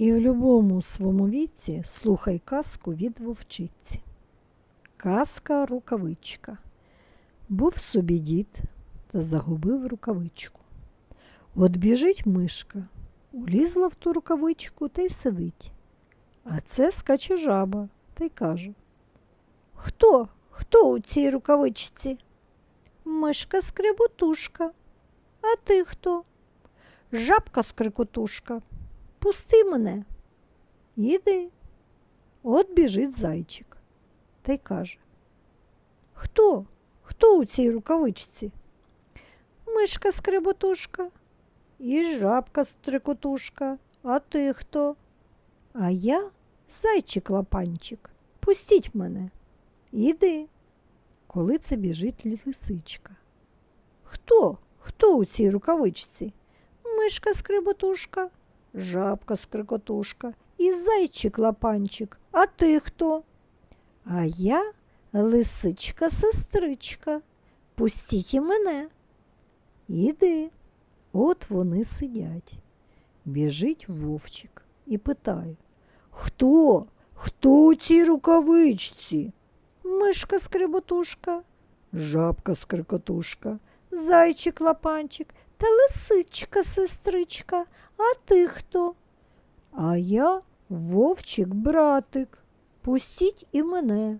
І в любому своєму віці слухай казку від вовчиці. Казка рукавичка. Був собі дід та загубив рукавичку. От біжить мишка, улізла в ту рукавичку та й сидить. А це скаче жаба та й каже Хто? Хто у цій рукавичці? Мишка скребутушка. А ти хто? Жабка скрикотушка. Пусти мене. Іди. От біжить зайчик та й каже Хто? Хто у цій рукавичці? Мишка скреботушка і жабка стрикотушка. А ти хто? А я зайчик лапанчик. Пустіть мене. Іди. Коли це біжить лисичка. Хто? Хто у цій рукавичці? Мишка скреботушка, жабка скрикотушка і зайчик лапанчик. А ти хто? А я лисичка сестричка. Пустіть і мене. Іди. От вони сидять. Біжить вовчик і питає Хто? Хто у цій рукавичці? Мишка скреботушка, жабка скрикотушка, зайчик лапанчик та лисичка сестричка. А ти хто? А я вовчик братик. Пустіть і мене.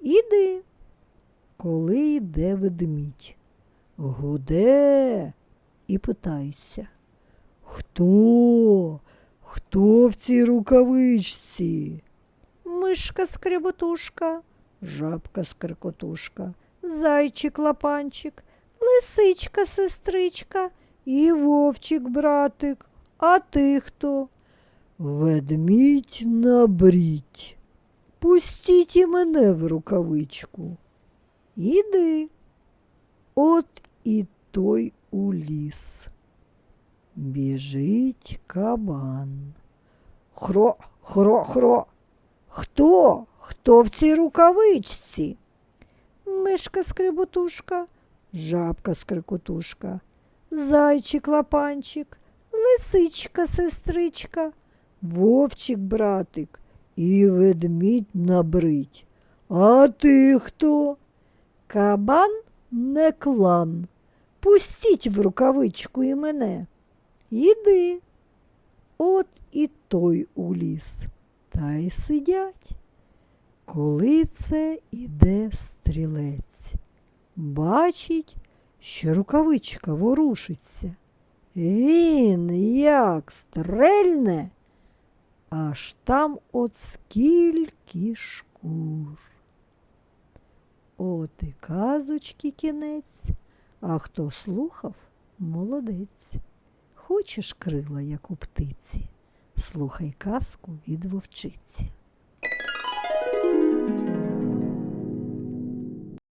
Іди. Коли йде ведмідь, гуде і питається. Хто? Хто в цій рукавичці? Мишка скреботушка, жабка скрикотушка, зайчик лапанчик, лисичка сестричка і вовчик братик. А ти хто? Ведмідь набріть. Пустіть і мене в рукавичку. Іди. От і той у ліс. Біжить кабан. Хро, хро, хро. Хто? Хто в цій рукавичці? Мишка скриботушка, жабка скрикотушка, зайчик лапанчик, лисичка сестричка, вовчик братик і ведмідь набрить. А ти хто? Кабан не клан. Пустіть в рукавичку і мене. Іди. От і той у ліс. Та й сидять. Коли це іде стрілець, бачить, що рукавичка ворушиться. Він як стрельне, аж там от скільки шкур. От і казочки кінець, а хто слухав, молодець. Хочеш крила, як у птиці, слухай казку від вовчиці.